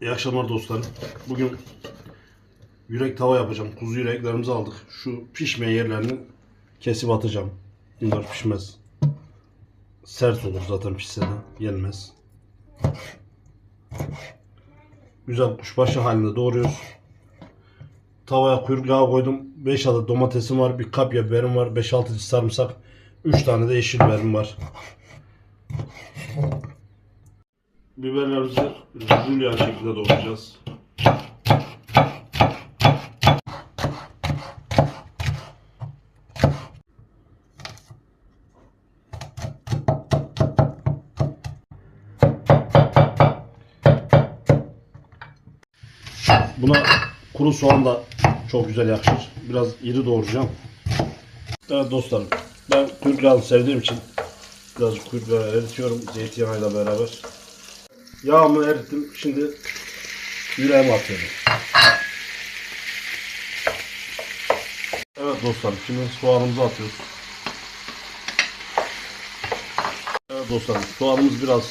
İyi akşamlar dostlarım. Bugün yürek tava yapacağım. Kuzu yüreklerimizi aldık. Şu pişmeyen yerlerini kesip atacağım. Bunlar pişmez. Sert olur zaten pişse de yenmez. Güzel kuşbaşı halinde doğruyoruz. Tavaya kuyruk yağı koydum. 5 adet domatesim var. Bir kapya biberim var. 5-6 diş sarımsak. 3 tane de yeşil biberim var. Biberlerimizi jülyen şeklinde doğrayacağız. Buna kuru soğan da çok güzel yakışır. Biraz iri doğrayacağım. Evet dostlarım. Ben kuyruk yağını sevdiğim için birazcık kuyruk yağı eritiyorum zeytinyağıyla beraber. Yağımı erittim. Şimdi yüreğimi atıyorum. Evet dostlarım şimdi soğanımızı atıyoruz. Evet dostlarım soğanımız biraz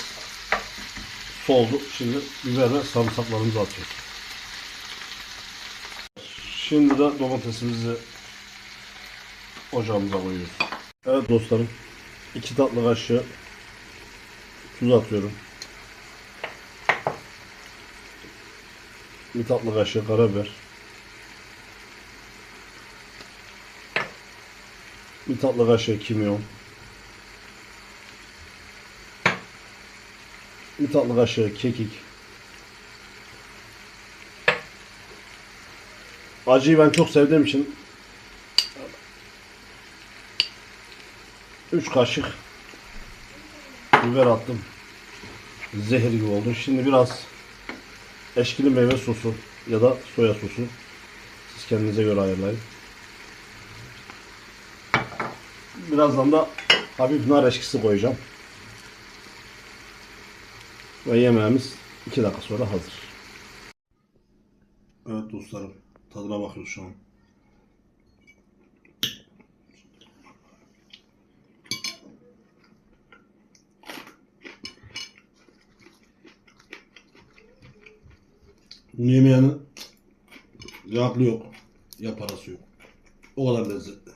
soldu. Şimdi ve sarımsaklarımızı atıyoruz. Şimdi de domatesimizi ocağımıza koyuyoruz. Evet dostlarım 2 tatlı kaşığı tuz atıyorum. Bir tatlı kaşığı karabiber. Bir tatlı kaşığı kimyon. Bir tatlı kaşığı kekik. Acıyı ben çok sevdiğim için 3 kaşık biber attım. Zehir gibi oldu. Şimdi biraz eşkili meyve sosu ya da soya sosu. Siz kendinize göre ayarlayın. Birazdan da hafif nar eşkisi koyacağım. Ve yemeğimiz 2 dakika sonra hazır. Evet dostlarım. Tadına bakıyoruz şu an. Bunu yemeyenin aklı yok ya parası yok. O kadar lezzetli.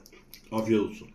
Afiyet olsun.